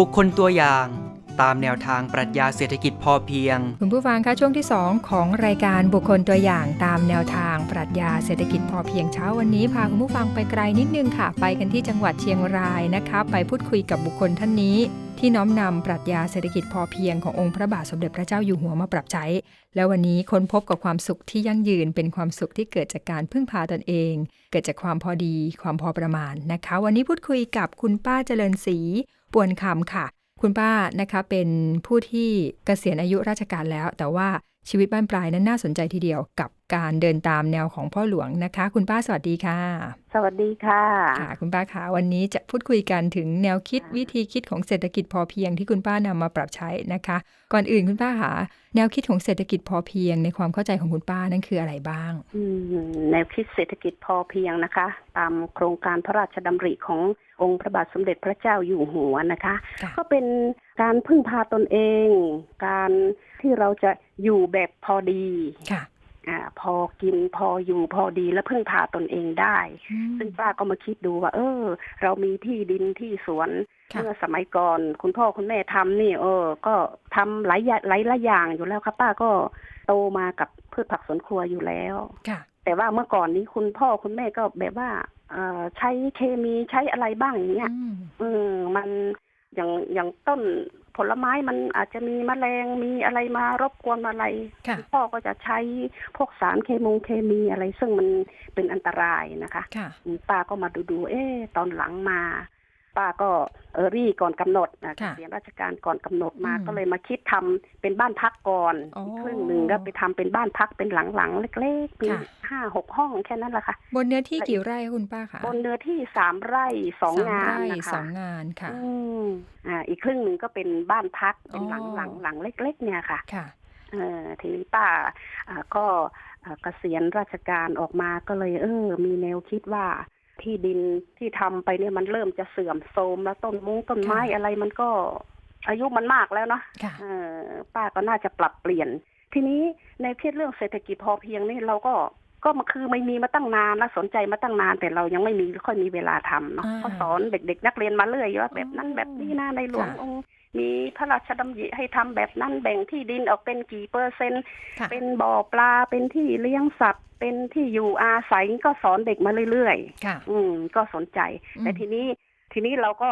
บุคคลตัวอย่างตามแนวทางปรัชญาเศรษฐกิจพอเพียง คุณผู้ฟังคะช่วงที่ 2 ของรายการบุคคลตัวอย่างตามแนวทางปรัชญาเศรษฐกิจพอเพียงเช้าวันนี้พาคุณผู้ฟังไปไกลนิดนึงค่ะ ไปกันที่จังหวัดเชียงรายนะคะ ไปพูดคุยกับบุคคลท่านนี้ ที่น้อมนำปรัชญาเศรษฐกิจพอเพียงขององค์พระบาทสมเด็จพระเจ้าอยู่หัวมาปรับใช้ และววันนี้ค้นพบกับความสุขที่ยั่งยืนเป็นความสุขที่เกิดจากการพึ่งพาตนเอง เกิดจากความพอดี ความพอประมาณนะคะ วันนี้พูดคุยกับคุณป้าเจริญศรีปวนคำค่ะ คุณป้านะคะเป็นผู้ที่เกษียณอายุราชการแล้ว แต่ว่า ชีวิตบ้านปลายนั้นน่าสนใจทีเดียวกับการเดินตามแนวของพ่อหลวงนะคะ คุณป้าสวัสดีค่ะ สวัสดีค่ะค่ะ คุณป้าคะวันนี้จะพูดคุยกันถึงแนวคิดค่ะวิธีคิดของเศรษฐกิจพอเพียงที่คุณป้านำมาปรับใช้นะคะ ก่อนอื่นคุณป้าคะแนวคิดของเศรษฐกิจพอเพียง ในความเข้าใจของคุณป้านั่นคืออะไรบ้างอืมแนวคิดเศรษฐกิจพอเพียงนะคะ ตามโครงการพระราชดำริขององค์พระบาทสมเด็จพระเจ้าอยู่หัวนะคะค่ะก็เป็น การพึ่งพาตนเอง การที่เราจะอยู่แบบพอดีค่ะอ่าพอกินพออยู่พอดีและพึ่งพาตนเองได้อืมซึ่งป้าก็มาคิดดูว่า เออ เรามีที่ดินที่สวนค่ะเมื่อสมัยก่อน คุณพ่อคุณแม่ทำนี่ เออ ก็ทำหลายอย่างหลายหลายอย่างอยู่แล้วครับป้าก็โตมากับพืชผักสวนครัวอยู่แล้วค่ะแต่ว่าเมื่อก่อนนี้คุณพ่อคุณแม่ก็แบบว่าเอ่อใช้เคมีใช้อะไรบ้างอย่างเงี้ยอืมอืมมัน อย่างอย่างต้นผลไม้มันอาจจะมีแมลงมีอะไรมารบกวนอะไรค่ะณพ่อก็จะใช้พวกสารเคมงเคมีอะไร ซึ่งมันเป็นอันตรายนะคะค่ะอืมป้าก็มาดูดูๆเอ๊ะตอนหลังมา ป้าก็เออรี่ก่อนกำหนดนะเกค่ะษียณราชการก่อนกำหนดมาอืมก็เลยมาคิดทำเป็นบ้านพักก่อนอ๋ออีกครึ่งหนึ่งก็ไปทำเป็นบ้านพักเป็นหลังๆเล็กๆมีค่ะห้าหกห้องแค่นั้นแหละค่ะ บนเนื้อที่กี่ไร่คะคุณป้าคะบนเนื้อที่สามไร่สองสามงานไร่นะสคะองงานค่ะอืมอ่าอีกครึ่งหนึ่งก็เป็นบ้านพักเป็นหลังอ๋อหลังหลังเล็ก ๆ เนี่ยค่ะค่ะเออทีนี้ป้าอ่าก็อ่าเกษียณราชการออกมาก็เลย เออ มีแนวคิดว่า ที่ดินที่ทำไปเนี่ยมันเริ่มจะเสื่อมโทรมแล้วต้นมุ้งต้นไม้ค่ะอะไรมันก็อายุมันมากแล้วเนาะค่ะเออป้าก็น่าจะปรับเปลี่ยน ทีนี้ในคิดเรื่องเศรษฐกิจพอเพียงนี่เราก็ก็มาคือไม่มีมาตั้งนานนะสนใจมาตั้งนาน แต่เรายังไม่มีค่อยมีเวลาทำเนาะอ่าก็สอนเด็กๆนักเรียนมาเรื่อยว่าแบบนั้นอ๋อแบบนี้นะในหลวงค่ะองค์ มีพระราชดำริให้ทำแบบนั้นแบ่งที่ดินออกเป็นกี่เปอร์เซ็นต์ค่ะเป็นบ่อปลาเป็นที่เลี้ยงสัตว์ เป็นที่อยู่อาศัยก็สอนเด็กมาเรื่อยค่ะๆอืม ก็สนใจอืมแต่ทีนี้ทีนี้เราก็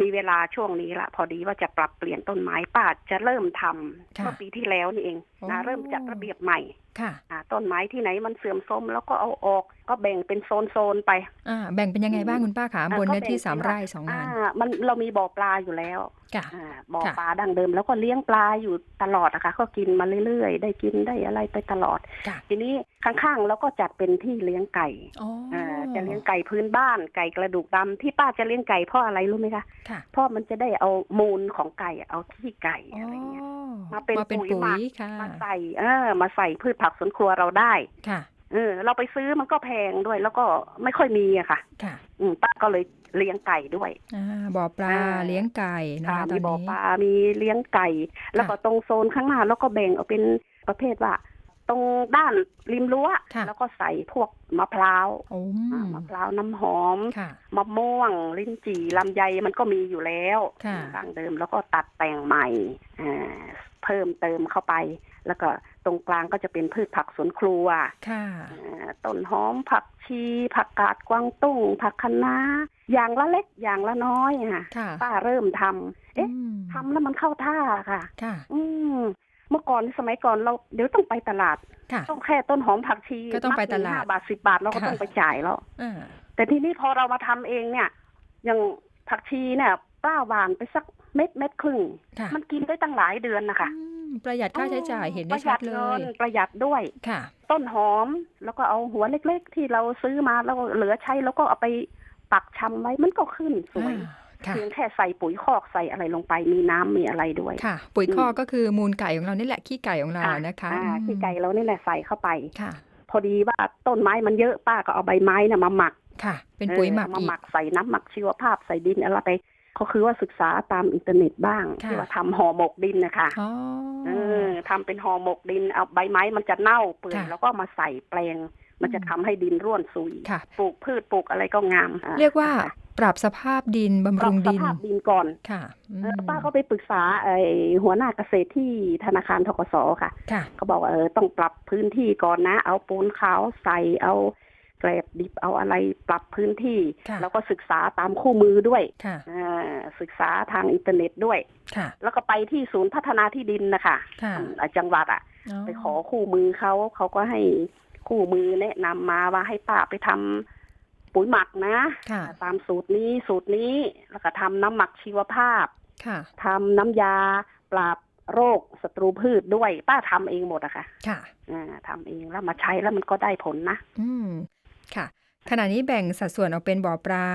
มีเวลาช่วงนี้ละพอดีว่าจะปรับเปลี่ยนต้นไม้ป้าจะเริ่มทำค่ะเมื่อปีที่แล้วนี่เองนะโอ้เริ่มจัดระเบียบใหม่ค่ะอ่าต้นไม้ที่ไหนมันเสื่อมโทรมแล้วก็เอาออก ก็แบ่งเป็นโซนๆไป อ่า แบ่งเป็นยังไงบ้างคุณป้าคะอ่าบนก็เนื้อที่แบ่งสามเป็นว่าไร่สองงานอ่ามันเรามีบ่อปลาอยู่แล้วค่ะอ่าบ่อค่ะปลาดั้งเดิม แล้วก็เลี้ยงปลาอยู่ตลอดนะคะ ก็กินมาเรื่อยๆ ได้กินได้อะไรไปตลอดค่ะทีนี้ข้างๆเราก็จัดเป็นที่เลี้ยงไก่อ๋ออ่าจะเลี้ยงไก่พื้นบ้านไก่กระดูกดำที่ป้าจะเลี้ยงไก่เพราะอะไรรู้ไหมคะค่ะเพราะมันจะได้เอามูลของไก่เอาขี้ไก่อ๋ออะไรเงี้ยมามาเป็นเป็นปุ๋ยปุ๋หมัยกค่ะมาใส่เออมาใส่พืชผักสวนครัวเราได้ค่ะ เออเราไปซื้อมันก็แพงด้วย แล้วก็ไม่ค่อยมีอะค่ะ ค่ะ อืมป้าก็เลยเลี้ยงไก่ด้วย อ่าบ่อปลาอ่า เลี้ยงไก่นะค่ะคะตอมีนบ่อนี้ ปลา มีเลี้ยงไก่ แล้วก็ตรงโซนข้างหน้า แล้วก็แบ่งออกเป็นประเภทว่า ตรงด้านริมรั้ว ค่ะ แล้วก็ใส่พวกมะพร้าวโอ้อ่ามะพร้าวน้ำหอม ค่ะ มะม่วง ลิ้นจี่ลำไยมันก็มีอยู่แล้วค่ะ ดั้งเดิมแล้วก็ตัดแต่งใหม่อ่า เพิ่มเติมเข้าไป แล้วก็ตรงกลางก็จะเป็นพืชผักสวนครัวค่ะอ่าต้นหอมผักชี ผักกาดกวางตุ้ง ผักคะน้า อย่างละเล็กอย่างละน้อยค่ะค่ะป้าเริ่มทำเอ๊ะอืมทำแล้วมันเข้าท่าค่ะค่ะ อืมเมื่อก่อนสมัยก่อนเราเดี๋ยวต้องไปตลาดค่ะต้องแค่ต้นหอมผักชีก็ต้องไปตลาดห้าบาทสิบบาทเราก็ค่ะต้องไปจ่ายแล้วอ่าแต่ทีนี้พอเรามาทำเองเนี่ย อย่างผักชีเนี่ยป้าหวานไปสัก เม็ดเม็ดครึ่งค่ะมันกินได้ตั้งหลายเดือนนะคะอืมประหยัดค่าใช้จ่ายเห็นได้ประหชัยัดเลงิย นประหยัดด้วย ค่ะ ต้นหอมแล้วก็เอาหัวเล็กๆ ที่เราซื้อมาแล้วก็เหลือใช้แล้วก็เอาไปปักชำไว้มันก็ขึ้นสวยอ่าค่ะ เพียงแค่ใส่ปุ๋ยคอกใส่อะไรลงไปมีน้ำมีอะไรด้วย ค่ะ ปุ๋ยอืมคอกก็คือมูลไก่ของเรานี่แหละ ขี้ไก่ของเรานะคะอ่าอืมขี้ไก่เรานี่แหละใส่เข้าไป ค่ะ พอดีว่าต้นไม้มันเยอะป้าก็เอาใบไม้น่ะมาหมักค่ะ เป็นปุ๋ยหมักเออมาอีกหมักใส่น้ำหมักชีวภาพใส่ดินอะไรไป ก็คือว่าศึกษาตามอินเทอร์เน็ตบ้างค่ะที่ว่าทำห่อหมกดินนะคะอ๋อเออทำเป็นห่อหมกดินเอาใบไม้มันจะเน่าเปื่อยค่ะแล้วก็มาใส่แปลง มันจะทำให้ดินร่วนซุยค่ะปลูกพืชปลูกอะไรก็งามอ่เรียกว่าปรับสภาพดินบำปรัรุบงสดินภาพดินก่อนค่ะอืเออมป้าก็ไปปรึกษาไอ้หัวหน้าเกษตรที่ธนาคารทกสค่ะค่ะเขาบอกว่าเออต้องปรับพื้นที่ก่อนนะ เอาปูนขาวใส่เอาแกล บดิบเอาอะไรปรับพื้นที่ค่ะแล้วก็ศึกษาตามคู่มือด้วยค่ะอ่าศึกษาทางอินเทอร์เน็ตด้วยค่ะแล้วก็ไปที่ศูนย์พัฒนาที่ดินนะคะค่ะอ่าจังหวัดอะ ไปขอคู่มือเขาเขาก็ให้คู่มือแนะนำมาว่าให้ป้าไปทำปุ๋ยหมักนะค่ะตามสูตรนี้สูตรนี้แล้วก็ทำน้ำหมักชีวภาพค่ะทำน้ำยาปราบโรคศัตรูพืชด้วยป้าทำเองหมดอะค่ะ ค่ะอ่าทำเองแล้วมาใช้แล้วมันก็ได้ผลนะ อืม ค่ะ ขณะนี้แบ่งสัดส่วนออกเป็นบ่อปลา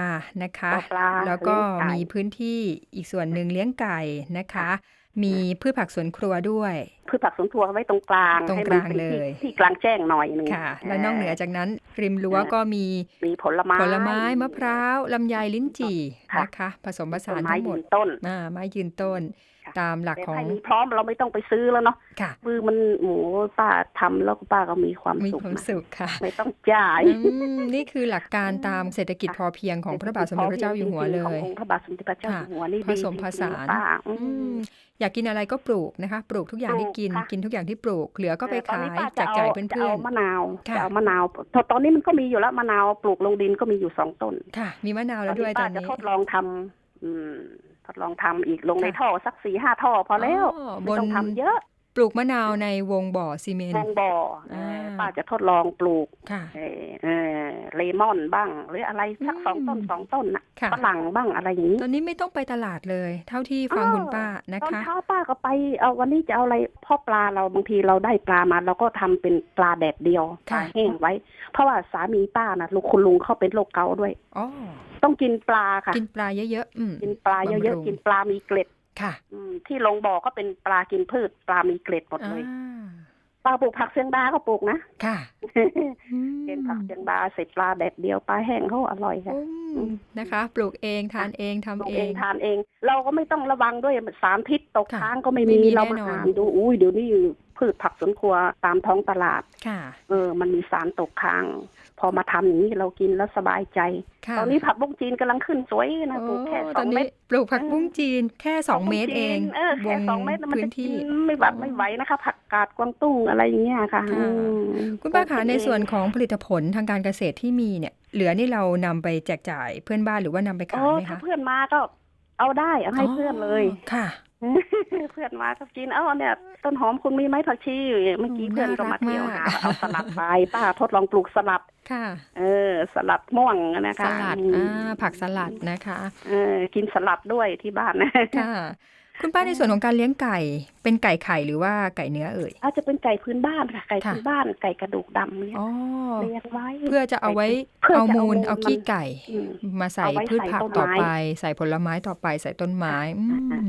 นะคะ บ่อปลาแล้วก็เลี้ยงไก่ มีพื้นที่อีกส่วนหนึ่งเลี้ยงไก่นะคะ มีพืชผักสวนครัวด้วย พืชผักสวนครัวไว้ตรงกลางตรงให้กมันลางเป็นเลที่ยที่กลางแจ้งหน่อยหนึงค่ะ และนอกเหนือจากนั้นริมรั้วก็มีมีผลไม้ผลไม้มะพร้าวลำไยลิ้นจี่ค่ะนะคะ ผสมผต้สานนไม้ทั้งหมยืดนต้น อ่าไม้ยืนต้นค่ะ ตามหลักแต่ของถ้ามีพร้อมเราไม่ต้องไปซื้อแล้วเนาะค่ะคือมันโอ้โหป้าทำแล้วป้าก็มีความมีสุขความนะสุขค่ะ ไม่ต้องจ่ายอืมนี่คือหลักการตามเศรษฐกิจพอเพียงของพระบาทสมเด็จพระเจ้าอยู่หัวเลของยองค์พระบาทสมเด็จพระเจ้าอยู่หัวนี่ผดีสมผสานจริงๆป้าอือืมมอยากกินอะไรก็ปลูกนะคะ ปลูกทุกอย่างที่กินปลูกค่ะกินทุกอย่างที่ปลูก เหลือก็ไปตอนขานี้ยป้แจกจ่ายเพื่จะอนเอามะนาวค่ะจะเอามะนาวตอนตอนนี้มันก็มีอยู่แล้วมะนาวปลูกลงดินก็มีอยู่สองต้นๆค่ะ มีมะนาวแล้วด้วยตป้าอนจะนี้ทดลองทำอืม ทดลองทำอีกลงในท่อสักสี่ห้าท่อพอแล้วอ๋อไม่ต้องบนทำเยอะ ปลูกมะนาวในวงบ่อซีเมนลต์งบ่ออ่าเออป้าจะทดลองปลูกค่ะ เออเออเลมอนบ้าง หรืออะไรสักอืมสองต้นสองต้นนะค่ะ ฝรั่งบ้างอะไรอย่างนี้ ตอนนี้ไม่ต้องไปตลาดเลย เท่าที่ฟังอ้าว คุณป้านะตอนคะ เช้าป้าก็ไปเอาวันนี้จะเอาอะไรพ่อปลาเราบางทีเราได้ปลามาเราก็ทำเป็นปลาแดดเดียวปค่ะ ลาแห้งไว้ เพราะว่าสามีป้านะลูกคุณลุงเขาเป็นโรคเกาต์ด้วย อ๋อต้องกินปลาค่ะ กินปลาเยอะๆอืม กินปลาเยบำรุอะง ๆกินปลามีเกล็ด ค่ะอืมที่ลงบ่อก็เป็นปลากินพืช ปลามีเกล็ดหมดเลย อ่าปลาปลูกผักเสียงดาก็ปลูกนะ ค่ะอืมเป็นผักเสียงดาใส่ปลาแดดเดียวปลาแห้งเขาอร่อยค่ะ อืมนะคะ ปลูกเองทานเองทำปลูกเอเองง ทานเอง เราก็ไม่ต้องระวังด้วยสารพิษตกค่ะค้างก็ไม่ไม่มีมีเราแน่มานอน อ่านดูอุ้ยเดี๋ยวนี้พืชผักสวนครัวตามท้องตลาด ค่ะ เออ มันมีสารตกค้าง พอมาทำอย่างนี้เรากินแล้วสบายใจ ค่ะ ตอนนี้ผักบุ้งจีนกำลังขึ้นสวยนะปลูกแค่โอ้สตอองนเม็นี้ด ปลูกผักบุ้งจีนแค่สองเมตรเองเออแค่วสองเมตรมันพื้จะนกิที่ นไม่หวัดไม่ไหวนะคะ ผักกาดกวางตุ้งอะไรอย่างเงี้ยค่ะค่ะ อืมคุณป้าคะปลูกในเองส่วนของผลิตผลทางการเกษตรที่มีเนี่ย เหลือนี่เรานำไปแจกจ่ายเพื่อนบ้านหรือว่านำไปโอ้ขายไหมถ้าคะเพื่อนมาก็เอาได้เอาให้เพื่อนเลย ค่ะ เพื่อนมาก็กินเอ้าเนี่ยต้นหอมคุณมีไหมผักชีเมื่อกี้อืมเพื่อนก็มาน่ารักเที่ยวมากหาเอาสลัดไปป้าทดลองปลูกสลัดค่ะ เออ สลัดม่วงนะคะ สลัดอืมอ่าผักสลัดนะคะ เออ กินสลัดด้วยที่บ้านนะค่ะ คุณป้าในส่วนของการเลี้ยงไก่ เป็นไก่ไข่หรือว่าไก่เนื้อเอ่ยอาจจะเป็นไก่พื้นบ้านค่ะไก่ค่ะพื้นบ้านไก่กระดูกดำเนี่ยอ๋อเลี้ยงไว้ เพื่อจะเอาไว้เพื่อจะเอาเอามูลมูลเอาขี้มันไก่อืมมาใส่เอาไว้พืชใส่ผักต้นต่อไม้ไป ใส่ผลไม้ต่อไปใส่ต้นไม้อืมค่ะ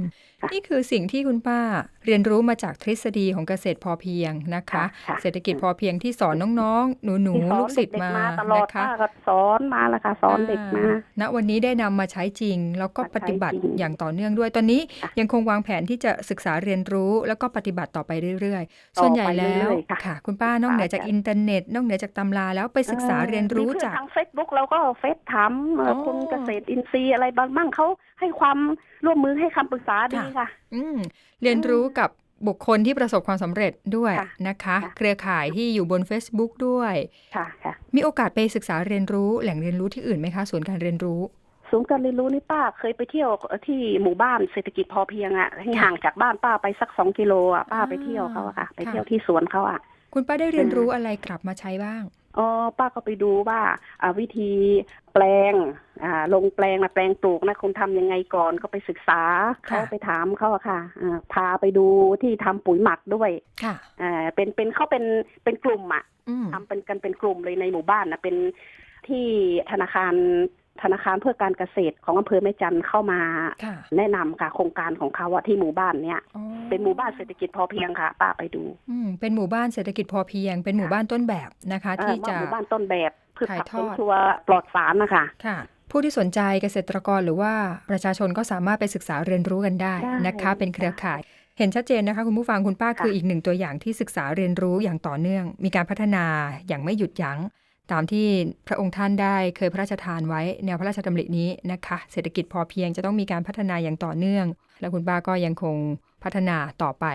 นี่คือสิ่งที่คุณป้าเรียนรู้มาจากทฤษฎีของเกษตรพอเพียงนะคะค่ะเศรษฐกิจพอเพียงที่สอนน้องๆ หนูที่สอๆนลูกศิษย์เด็กมาๆมาตลอดนะคะป้าก็สอนมาแล้วค่ะสอนเด็กมาณวันนี้ได้นำมาใช้จริง แล้วก็มาใช้ปฏิบัติจริงอย่างต่อเนื่องด้วย ตอนนี้ค่ะยังคงวางแผนที่จะศึกษาเรียนรู้แล้วก็ปฏิบัติต่อไปเรื่อยๆ ส่วนใหญ่แล้วต่อไปเรื่อยๆค่ะค่ะ คุณป้านอกเหนือจากค่ะอินเทอร์เน็ต นอกเหนือจากตำราแล้วไปศึกษาเรียนรู้มีพื่อจากทางเฟซบุ๊กเราก็เฟซถามเอ่ออ๋อคุณเกษตรอินทรีย์อะไรบางบ้างเขาให้ความร่วมมือให้คำปรึกษาดีค่ะค่ะ อืมเรียนรู้กับบุคคลที่ประสบความสำเร็จด้วยค่ะนะคะค่ะเครือข่ายที่อยู่บน Facebook ด้วยค่ะค่ะมีโอกาสไปศึกษาเรียนรู้แหล่งเรียนรู้ที่อื่นไหมคะศูนย์การเรียนรู้ศูนย์การเรียนรู้นี่ป้าเคยไปเที่ยวที่หมู่บ้านเศรษฐกิจพอเพียงอะให้ห่างจากบ้านป้าไปสักสองกิโลอะป้าไปเที่ยวเขาอะค่ะ ไปเที่ยวที่สวนเขาอะ คุณป้าได้เรียนรู้อะไรกลับมาใช้บ้าง อ๋อป้าก็ไปดูว่าอ่าวิธีแปลงอ่าลงแปลงนะแปลงปลูกนะคุณทำยังไงก่อนก็ไปศึกษาเขาค่ะ ไปถามเขาอะค่ะอ่าพาไปดูที่ทำปุ๋ยหมักด้วยค่ะ อ่าเป็นเป็นเขาเป็นเป็นกลุ่มอะอืมทำเป็นกันเป็นกลุ่มเลยในหมู่บ้านนะเป็นที่ธนาคาร ธนาคารเพื่อการเกษตรของอำเภอแม่จันทร์เข้ามา ค่ะ แนะนำค่ะโครงการของเขาอะที่หมู่บ้านเนี้ยอ๋อเป็นหมู่บ้านเศรษฐกิจพอเพียงค่ะ ป้าไปดูอืมเป็นหมู่บ้านเศรษฐกิจพอเพียง เป็นหมู่บ้านต้นแบบนะคะ เอ่อที่จะ หมู่บ้านต้นแบบพืชผักถ่ายทสอวนดครัวปลอดสารนะคะ ค่ะ ผู้ที่สนใจเกษตรกรหรือว่าประชาชนก็สามารถไปศึกษาเรียนรู้กันได้ได้นะคะ เป็นเครือข่าย เห็นชัดเจนนะคะคุณผู้ฟังคุณป้าค่ะ คืออีกหนึ่งตัวอย่างที่ศึกษาเรียนรู้อย่างต่อเนื่อง มีการพัฒนาอย่างไม่หยุดยั้ง ตามที่พระองค์ท่านได้เคยพระราชทานไว้แนวพระราชดำรินี้นะคะ เศรษฐกิจพอเพียงจะต้องมีการพัฒนาอย่างต่อเนื่อง และคุณป้าก็ยังคงพัฒนาต่อไป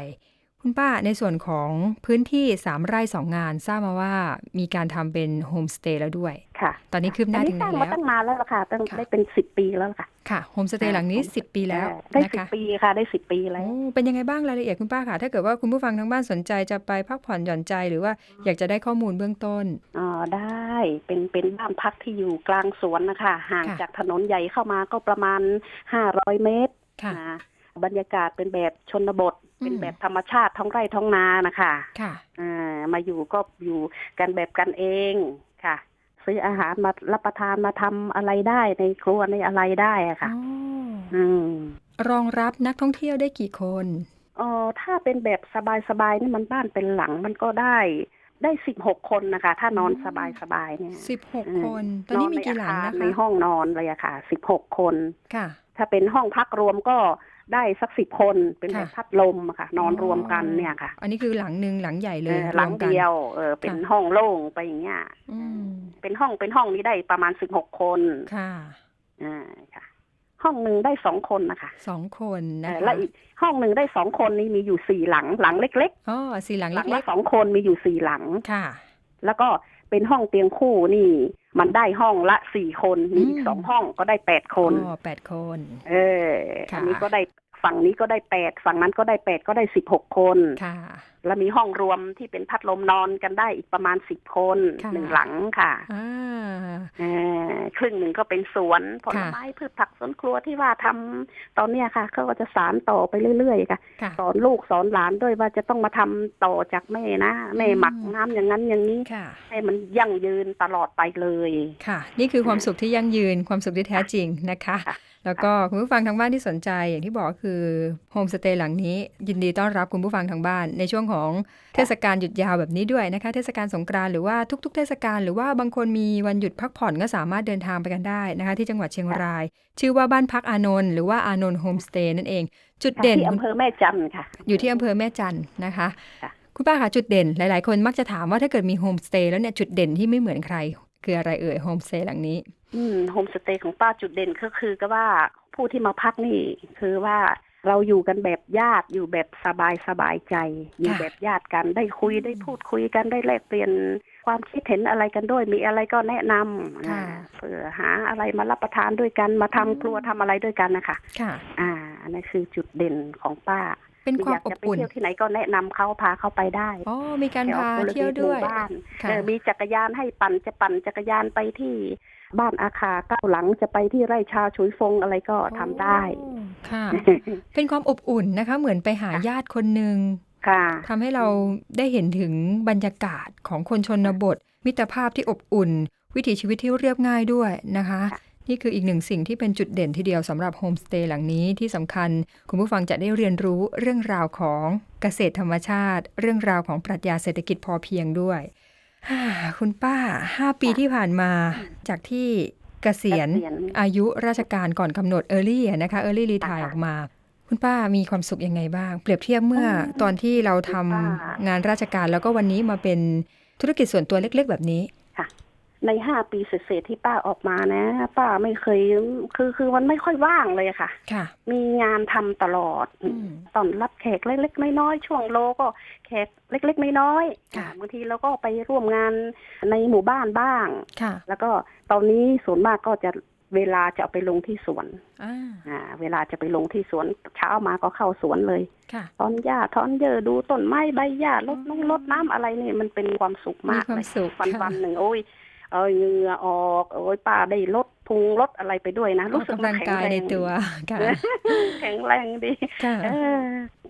คุณป้าในส่วนของพื้นที่3ไร่2งานทราบมาว่ามีการทำเป็นโฮมสเตย์แล้วด้วย ค่ะ ตอนนี้คืบหน้าถึงไหนอัสร้างแล้มาวตั้งนานแล้วล่ะค่ะตั้งค่ะได้เป็นสิบปีแล้วล่ะค่ะ ค่ะโฮมสเตย์หลังนี้อ่า10ปีแล้วเออได้นะสิบคะปีค่ะได้สิบปีแล้วโอ้เป็นยังไงบ้างรายละเอียดคุณป้าค่ะ ถ้าเกิดว่าคุณผู้ฟังทางบ้านสนใจจะไปพักผ่อนหย่อนใจหรือว่าอยากจะได้ข้อมูลเบื้องต้นอ๋อได้เป็นเป็นบ้านพักที่อยู่กลางสวนนะคะห่างค่ะจากถนนใหญ่เข้ามาก็ประมาณห้าร้อยเมตรค่ะนะบรรยากาศเป็นแบบชนบทอืม เป็นแบบธรรมชาติท้องไร่ท้องนานะคะค่ะอ่ามาอยู่ก็อยู่กันแบบกันเองค่ะ ซื้ออาหารมารับประทานมาทำอะไรได้ในครัวในอะไรได้อะค่ะอ๋ออืมรองรับนักท่องเที่ยวได้กี่คนเออถ้าเป็นแบบสบายๆนี่มันบ้านเป็นหลังมันก็ได้ได้สิบหกคนนะคะ ถ้านอนอืมสบายๆเนี่ย16คน ตอนนี้มีกี่หลังอนะใอาคารในคะห้องนอนเลยอะค่ะสิบหกคนค่ะ ถ้าเป็นห้องพักรวมก็ ได้สักสิบคนเป็นแบบค่ะพัดลมอะค่ะ นอนรวมกันเนี่ยค่ะ อันนี้คือหลังหนึ่งหลังใหญ่เลเอยอหลังรมกันเดียวเออเป็นค่ะห้องโล่งไปอย่างเงี้ยอืมเป็นห้องเป็นห้องนี้ได้ประมาณสิบหกคนค่ะอ่าค่ะ ห้องหนึ่งได้สองคนนะคะสองคนเอนะอคะและอีกห้องหนึ่งได้สองคนนี้มีอยู่สี่หลังหลังเล็กอ๋อสี่หลังๆหลังเล็ละกสองคนมีอยู่สี่หลังๆค่ะ แล้วก็เป็นห้องเตียงคู่นี่ มันได้ห้องละสี่คน มีอีอืกมสองห้องก็ได้แปดคน อ๋อแปดคน เออ ค่ะ อันนี้ก็ได้ ฝั่งนี้ก็ได้แปดฝั่งนั้นก็ได้แปดก็ได้สิบหกคนค่ะแล้วมีห้องรวมที่เป็นพัดลมนอนกันได้อีกประมาณสิบคนค่ะหนึ่งหลังค่ะอ่าเออครึ่งหนึ่งก็เป็นสวนผลไม้พืชผักสวนครัวที่ว่าทำตอนเนี้ยค่ะเขาก็จะสานต่อไปเรื่อยๆค่ะค่ะสอนลูกสอนหลานด้วยว่าจะต้องมาทำต่อจากแม่นะแม่อืมหมักน้ำอย่างนั้นอย่างนี้ค่ะให้มันยั่งยืนตลอดไปเลยค่ะ นี่คือความสุขที่ยั่งยืนความสุขที่แท้จริงนะคะค่ะ แล้วก็คุณผู้ฟังทางบ้านที่สนใจอย่างที่บอกคือโฮมสเตย์หลังนี้ ยินดีต้อนรับคุณผู้ฟังทางบ้าน ในช่วงของเทศกาลหยุดยาวแบบนี้ด้วยนะคะ เทศกาลสงกรานต์หรือว่าทุก ๆ เทศกาลหรือว่าบางคนมีวันหยุดพักผ่อนก็สามารถเดินทางไปกันได้นะคะ ที่จังหวัดเชียงราย ชื่อว่าบ้านพักอานนท์หรือว่าอานนท์โฮมสเตย์นั่นเอง จุดค่ะเด่นที่อำเภอแม่จันทร์ค่ะ อยู่ที่อำเภอแม่จันทร์นะคะค่ะคุณป้าคะจุดเด่นหลาย ๆ คนมักจะถามว่าถ้าเกิดมีโฮมสเตย์แล้วเนี่ยจุดเด่นที่ไม่เหมือนใคร คืออะไรเอ่ยโฮมสเตย์หลังนี้ อืมโฮมสเตย์ของป้าจุดเด่นก็คือก็ว่าผู้ที่มาพักนี่ คือว่าเราอยู่กันแบบญาติอยู่แบบสบายสบายใจ อยู่ค่ะแบบญาติกันได้คุยได้พูดคุยกันได้แลกเปลี่ยนความคิดเห็นอะไรกันด้วยมีอะไรก็แนะนำค่ะอ่าเผื่อหาอะไรมารับประทานด้วยกันมาทำอืมครัวทำอะไรด้วยกันนะคะค่ะ อ่าอันนั้นคือจุดเด่นของป้า เป็นความอยากอบจะไปอุ่นเที่ยวที่ไหนก็แนะนำเขาพาเขาไปได้อ๋อมีการแถวพาบริเที่ยวเวณหด้มู่วยบ้านค่ะเออมีจักรยานให้ปั่นจะปั่นจักรยานไปที่บ้านอาคาเก้าหลังจะไปที่ไร่ชาชุยฟงอะไรก็ทำได้โอ้ค่ะ เป็นความอบอุ่นนะคะ เหมือนไปหาญาติคนหนึ่งค่ะทำให้เราได้เห็นถึงบรรยากาศของคนชนบท มิตรภาพที่อบอุ่น วิถีชีวิตที่เรียบง่ายด้วยนะคะค่ะ นี่คืออีกหนึ่งสิ่งที่เป็นจุดเด่นทีเดียวสำหรับโฮมสเตย์หลังนี้ที่สำคัญ คุณผู้ฟังจะได้เรียนรู้เรื่องราวของเกษตรธรรมชาติ เรื่องราวของปรัชญาเศรษฐกิจพอเพียงด้วยฮ่าคุณป้า5ปีที่ผ่านมาจากที่เกษียณเกษียณอายุราชการก่อนกำหนด Early อะนะคะ Early Retire ค่ะออกมา คุณป้ามีความสุขยังไงบ้าง เปรียบเทียบเมื่อตอนที่เราทำคุณป้างานราชการแล้วก็วันนี้มาเป็นธุรกิจส่วนตัวเล็ก ๆ แบบนี้ ในห้าปีเศษๆที่ป้าออกมานะ ป้าไม่เคยคือคือมันไม่ค่อยว่างเลยค่ะ ค่ะ มีงานทำตลอดอืม ตอนรับแขกเล็กๆน้อยๆช่วงโลก็แขกเล็กๆน้อยค่ะๆบางทีเราก็ไปร่วมงานในหมู่บ้านบ้าง ค่ะแล้วก็ตอนนี้ส่วนมากก็จะเวลาจะเอาไปลงที่สวนอ่าอ่าเวลาจะไปลงที่สวนเช้ามาก็เข้าสวนเลยค่ะ ถอนหญ้าถอนเยอะดูต้นไม้ใบหญ้าลดน้ำลดน้ำอะไรนี่มันเป็นความสุขมีมากควาเลมยสุขวันค่ะ วันหนึ่งโอ้ย เออเหงื่ อออกโอ้ยป้าได้ลดพุงลดอะไรไปด้วยนะออรู้กสึกกำลังกายในตัวค่ะแข็งแรงดีค่ะเออ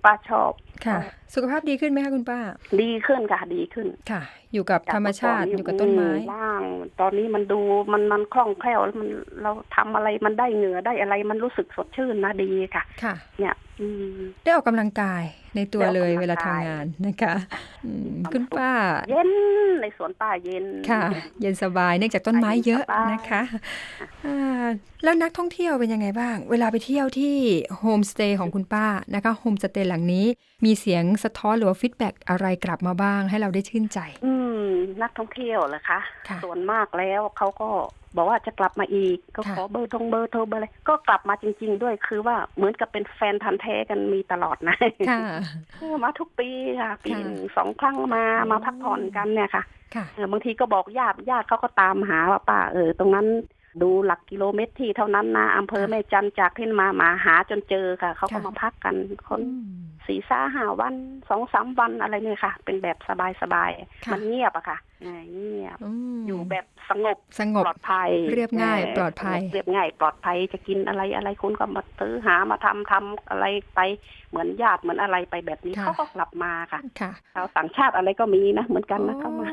ป้าชอบค่ะ สุขภาพดีขึ้นไหมคะคุณป้า ดีขึ้นค่ะดีขึ้นค่ะ อยู่กับจกธรรมชาติเอยู่กับต้นไม้ว่างตอนนี้มันดูมันมันคล่องแคล่วแล้วมันเราทำอะไรมันได้เหงื่อได้อะไรมันรู้สึกสดชื่นนะดีค่ะ ค่ะ เนี่ยอืมได้ออกกำลังกายในตัวได้ออกเลยกำลังเวลากายทำงานนะคะอืมมีความคุณสุขป้า เย็นในสวนป้าเย็นค่ะ เย็นสบายเนื่องจากต้นไม้เยอะสบายนะคะอ่าแล้วนักท่องเที่ยวเป็นยังไงบ้าง เวลาไปเที่ยวที่โฮมสเตย์ของคุณป้านะคะโฮมสเตย์หลังนี้ มีเสียงสะท้อนหรือว่าฟีดแบ็กอะไรกลับมาบ้างให้เราได้ชื่นใจ อืม นักท่องเที่ยวเหรอคะค่ะส่วนมากแล้วเขาก็บอกว่าจะกลับมาอีก ก็ค่ะขอเบอร์ทงเบอร์โทรเบอร์อะไรก็กลับมาจริง ๆ ด้วยคือว่าเหมือนกับเป็นแฟนพันธ์แท้กันมีตลอดนะค่ะเออมาทุกปีค่ะปีค่ะหนึ่งสองครั้งมาอืมมาพักผ่อนกันเนี่ยค่ะค่ะเออบางทีก็บอกญาติญาติเขาก็ตามหาว่าป้าเออตรงนั้น ดูหลักกิโลเมตรที่เท่านั้นนะอำเภอค่ะแม่จันทร์จากที่มามาหาจนเจอค่ะ เขาก็ค่ะมาพักกันคนอืมสี่สาห้าวันสองสามวันอะไรเนี่ยค่ะ เป็นแบบสบายสบายๆค่ะมันเงียบอะค่ะเออเงียบมอยู่แบบสงบสงบปลอดภัย เรียบง่ายเปลอดภัย เรียบง่ายปลอดภัยจะกินอะไรอะไรคุณก็มาซื้อหามาทำทำอะไรไปเหมือนญาติเหมือนอะไรไปแบบนี้ค่ะเขาก็กลับมาค่ะค่ะชาวต่างชาติอะไรก็มีนะเหมือนกันนะเข้ามา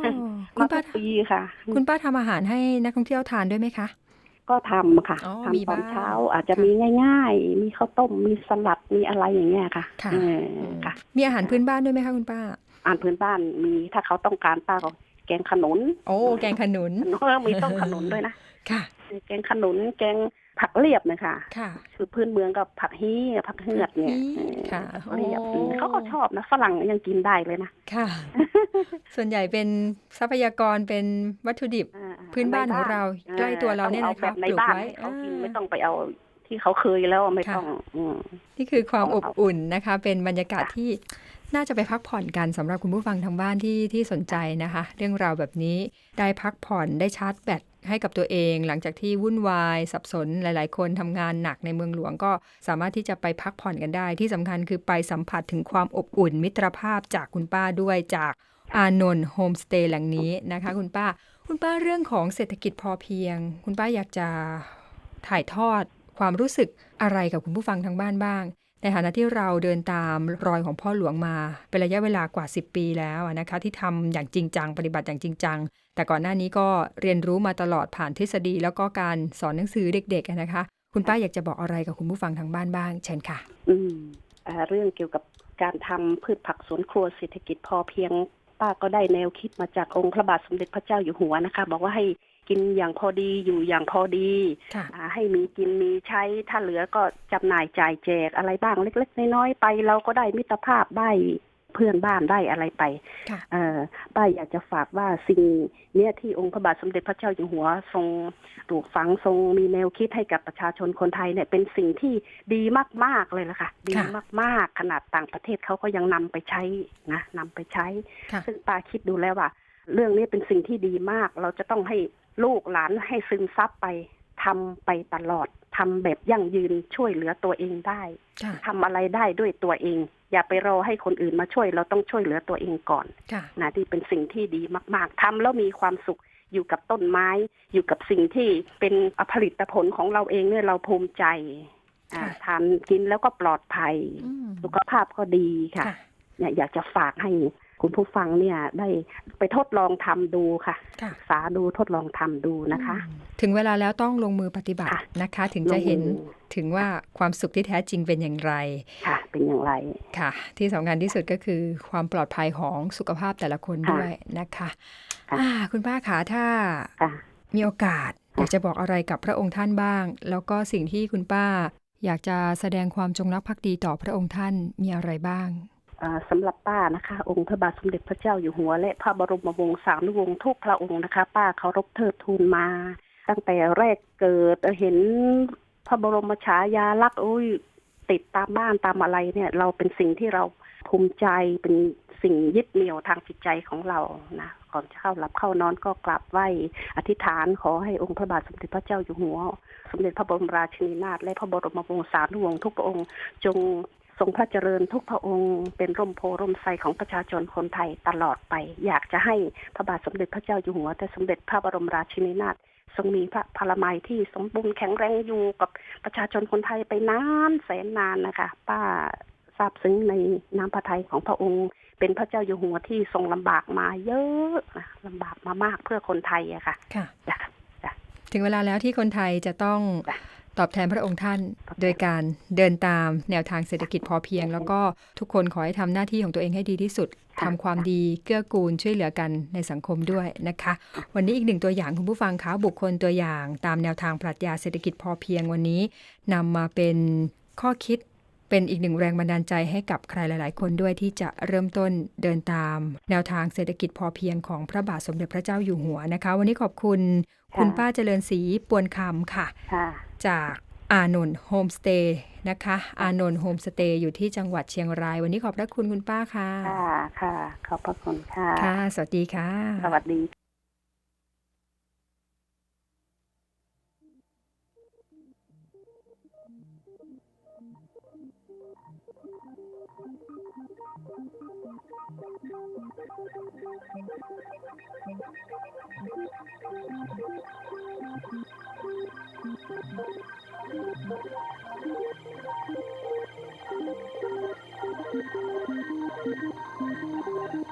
อ๋อคุมาณป้าทุกปีค่ะ คุณป้าทำอาหารให้นักท่องเที่ยวทานด้วยไหมคะ ก็ทำค่ะอ๋อทำมีตอนบ้างเช้าอาจจะค่ะมีง่าย ๆ มีข้าวต้มมีสลัดมีอะไรอย่างเงี้ยค่ะค่ะเออค่ะมีอาหารพื้นบ้านด้วยไหมคะคุณป้าอ่านพื้นบ้านมีถ้าเขาต้องการป้าก็แกงขนุน โอ้ แกงขนุนเออมีต้มขนุนด้วยนะค่ะ แกงขนุนแกง ผักเรียบนะคะค่ะคือพื้นเมืองกับผักฮี้ผักเหือดเนี่ยฮี้เออค่ะผักเรียบโอ้เขาก็ชอบนะฝรั่งยังกินได้เลยนะค่ะ ส่วนใหญ่เป็นทรัพยากรเป็นวัตถุดิบอ่าพื้นบ้านของเราออใกล้ตัวเราเนี่ยต้นะองอคะแบบในปลูกบ้านไว้ให้เขากินอ่าไม่ต้องไปเอาที่เขาเคยแล้วไม่ค่ะต้องอืมนี่คือความเอาอบเอาอุ่นนะคะ เป็นบรรยากาศค่ะที่น่าจะไปพักผ่อนกันสำหรับคุณผู้ฟังทางบ้านที่ที่สนใจนะคะ เรื่องราวแบบนี้ได้พักผ่อนได้ชาร์จแบต ให้กับตัวเอง หลังจากที่วุ่นวาย สับสนหลาย ๆ คนทำงานหนักในเมืองหลวงก็สามารถที่จะไปพักผ่อนกันได้ ที่สำคัญคือไปสัมผัสถึงความอบอุ่นมิตรภาพจากคุณป้าด้วยจากอานนท์โฮมสเตย์หล่งนี้นะคะ คุณป้า คุณป้าเรื่องของเศรษฐกิจพอเพียง คุณป้าอยากจะถ่ายทอดความรู้สึกอะไรกับคุณผู้ฟังทางบ้านบ้าง ในฐานะที่เราเดินตามรอยของพ่อหลวงมา เป็นระยะเวลากว่า 10 ปีแล้วนะคะที่ทำอย่างจริงจังปฏิบัติอย่างจริงจัง แต่ก่อนหน้านี้ก็เรียนรู้มาตลอดผ่านทฤษฎี แล้วก็การสอนหนังสือเด็กๆนะคะ คุณป้าอยากจะบอกอะไรกับคุณผู้ฟังทางบ้านบ้าง เชิญค่ะ อืมเรื่องเกี่ยวกับการทำพืชผักสวนครัวเศรษฐกิจพอเพียง ป้าก็ได้แนวคิดมาจากองค์พระบาทสมเด็จพระเจ้าอยู่หัวนะคะ บอกว่าให้ กินอย่างพอดีอยู่อย่างพอดีค่ะอ่าให้มีกินมีใช้ถ้าเหลือก็จำหน่ายจ่ายแจกอะไรบ้างเล็ก ๆ น้อยๆไป เราก็ได้มิตรภาพได้เพื่อนบ้านได้อะไรไปค่ะเอ่อป้าอยากจะฝากว่าสิ่งเนี้ยที่องค์พระบาทสมเด็จพระเจ้าอยู่หัวทรงปลูกฝังทรงมีแนวคิดให้กับประชาชนคนไทยเนี่ยเป็นสิ่งที่ดีมาก ๆ เลยล่ะค่ะ ดีค่ะมาก ๆ ขนาดต่างประเทศเขาก็ยังนำไปใช้นะนำไปใช้ค่ะซึ่งป้าคิดดูแล้วว่า เรื่องนี้เป็นสิ่งที่ดีมาก เราจะต้องให้ ลูกหลานให้ซึมซับไปทำไปตลอดทำแบบยั่งยืนช่วยเหลือตัวเองได้ค่ะทำอะไรได้ด้วยตัวเอง อย่าไปรอให้คนอื่นมาช่วย เราต้องช่วยเหลือตัวเองก่อนค่ะนะที่เป็นสิ่งที่ดีมาก ๆทำแล้วมีความสุขอยู่กับต้นไม้ อยู่กับสิ่งที่เป็นผลิตผลของเราเองเนี่ยเราภูมิใจอ่าค่ะทานกินแล้วก็ปลอดภัยอืมสุขภาพก็ดีค่ะค่ะเนี่ยอยากจะฝากให้ คุณผู้ฟังเนี่ยได้ไปทดลองทำดูค่ะค่ะศึกษาดูทดลองทำดูนะคะอืมถึงเวลาแล้วต้องลงมือปฏิบัติค่ะนะคะ ถึงจะเห็นลงมือถึงว่าความสุขที่แท้จริงเป็นอย่างไรค่ะ เป็นอย่างไรค่ะ ที่สำคัญที่สุดก็คือความปลอดภัยของสุขภาพแต่ละคนค่ะด้วยนะคะค่ะอ่าคุณป้าคะถ้าค่ะมีโอกาสอยากจะบอกอะไรกับพระองค์ท่านบ้าง แล้วก็สิ่งที่คุณป้า อยากจะแสดงความจงรักภักดีต่อพระองค์ท่านมีอะไรบ้างอ่า สำหรับป้านะคะ องค์พระบาทสมเด็จพระเจ้าอยู่หัว และพระบรมวงศานุวงศ์ทุกพระองค์นะคะ ป้าเคารพเทิดทูนมา ตั้งแต่แรกเกิดเห็นพระบรมฉายาลักษณ์อุ้ยติดตามบ้านตามอะไรเนี่ย เราเป็นสิ่งที่เราภูมิใจเป็นสิ่งยึดเหนี่ยวทางจิตใจของเรานะก่อนจะเข้าหลับเข้านอนก็กราบไหว้อธิษฐานขอให้องค์พระบาทสมเด็จพระเจ้าอยู่หัว สมเด็จพระบรมราชินีนาถและพระบรมวงศานุวงศ์ทุกพระองค์ จง ทรงพระเจริญทุกพระองค์เป็นร่มโพร่มไทรของประชาชนคนไทยตลอดไป อยากจะให้พระบาทสมเด็จพระเจ้าอยู่หัวแต่สมเด็จพระบรมราชินีนาถทรงมีพระพลามัยที่สมบูรณ์แข็งแรงอยู่กับประชาชนคนไทยไปนานแสนนานนะคะ ป้าทราบซึ้งในน้ำพระทัยของพระองค์ เป็นพระเจ้าอยู่หัวที่ทรงลำบากมาเยอะนะลำบากมามากเพื่อคนไทยอะค่ะค่ะจ้ะถึงเวลาแล้วที่คนไทยจะต้องจ้ะ ตอบแทนพระองค์ท่านตอบแทนโดยการเดินตามแนวทางเศรษฐกิจพอเพียง แล้วก็ทุกคนขอให้ทำหน้าที่ของตัวเองให้ดีที่สุดทำความดีเกื้อกูลช่วยเหลือกันในสังคมด้วยนะคะ วันนี้อีกหนึ่งตัวอย่างคุณผู้ฟังคะบุคคลตัวอย่างตามแนวทางปรัชญาเศรษฐกิจพอเพียงวันนี้นำมาเป็นข้อคิดเป็นอีกหนึ่งแรงบันดาลใจให้กับใครหลาย ๆ คนด้วยที่จะเริ่มต้นเดินตาม แนวทางเศรษฐกิจพอเพียงของพระบาทสมเด็จพระเจ้าอยู่หัวนะคะ วันนี้ขอบคุณค่ะคุณป้าเจริญศรีปวนคำค่ะค่ะ จากอานนท์โฮมสเตย์นะคะ อานนท์โฮมสเตย์อยู่ที่จังหวัดเชียงราย วันนี้ขอบพระคุณคุณป้าค่ะ ค่ะค่ะ ขอบพระคุณค่ะ ค่ะ สวัสดีค่ะ สวัสดี Thank you.